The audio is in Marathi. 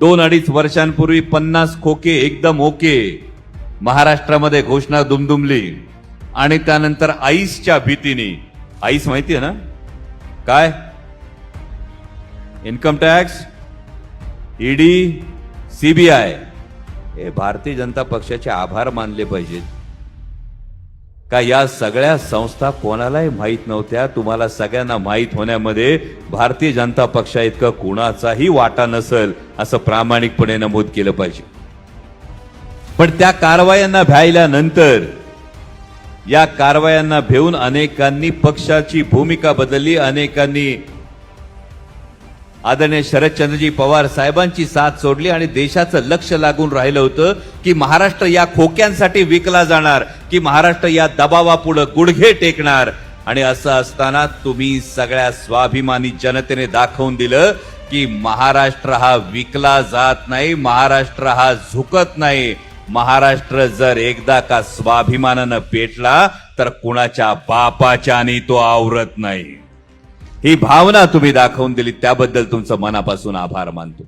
दोन अडीच वर्षांपूर्वी पन्नास खोके एकदम ओके. महाराष्ट्रामध्ये घोषणा दुमदुमली. आणि त्यानंतर आईसच्या भीतीने. आईस माहिती आहे ना? काय? इन्कम टॅक्स ईडी सीबीआय हे भारतीय जनता पक्षाचे आभार मानले पाहिजेत. का या सगळ्या संस्था कोणालाही माहीत नव्हत्या? तुम्हाला सगळ्यांना माहीत होण्यामध्ये भारतीय जनता पक्षा इतकं कुणाचाही वाटा नसेल असं प्रामाणिकपणे नमूद केलं पाहिजे. पण त्या कारवायांना भ्यायल्यानंतर या कारवायांना भेऊन अनेकांनी पक्षाची भूमिका बदलली अनेकांनी आदरणीय शरदचंद्रजी पवार साहेबांची साथ सोडली आणि देशाचं लक्ष लागून राहिलं होतं की महाराष्ट्र या खोक्यांसाठी विकला जाणार की महाराष्ट्र या दबावापुढे गुडघे टेकणार. आणि असं असताना तुम्ही सगळ्या स्वाभिमानी जनतेने दाखवून दिलं की महाराष्ट्र हा विकला जात नाही महाराष्ट्र हा झुकत नाही. महाराष्ट्र जर एकदा का स्वाभिमानानं पेटला तर कुणाच्या बापाच्याने तो आवरत नाही. ही भावना तुम्ही दाखवून दिली त्याबद्दल तुमचं मनापासून आभार मानतो.